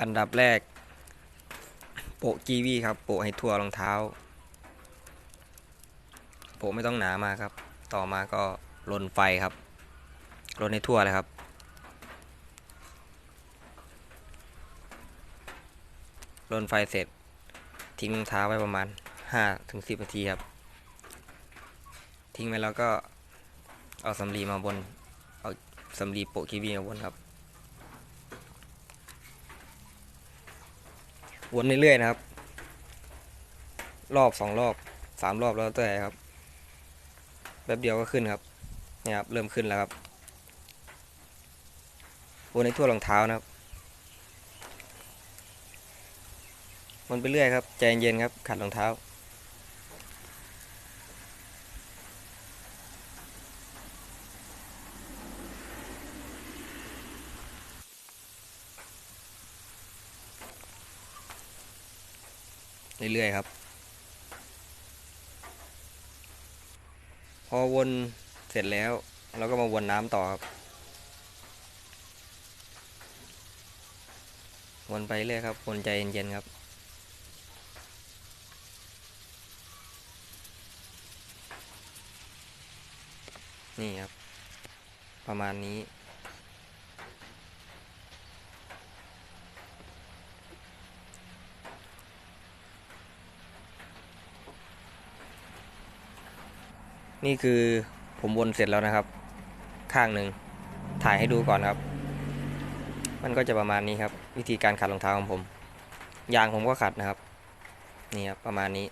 อันดับแรก โปะกีวีครับ โปะให้ทั่วรองเท้า โปะไม่ต้องหนามากครับ ต่อมาก็ลนไฟครับลนให้ทั่วเลยครับลนไฟเสร็จ ทิ้งรองเท้าไว้ประมาณ5ถึง10นาทีครับ ทิ้งไว้แล้วก็เอาสำลีมาบน เอาสำลีโปะกีวีมาบนครับ วนเรื่อยๆนะครับ รอบสองรอบสามรอบแล้วแต่ครับแป๊บเดียวก็ขึ้นครับเนี่ยครับเริ่มขึ้นแล้วครับวนให้ทั่วรองเท้านะครับวนไปเรื่อยครับใจเย็นครับขัดรองเท้า เรื่อยๆครับ พอวนเสร็จแล้วเราก็มาวนน้ำต่อครับ วนไปเรื่อยครับ วนใจเย็นๆครับนี่ครับ ประมาณนี้ นี่คือผมวนเสร็จแล้วนะครับ ข้างหนึ่งถ่ายให้ดูก่อนครับ มันก็จะประมาณนี้ครับ วิธีการขัดรองเท้าของผม ยางผมก็ขัดนะครับ นี่ครับประมาณนี้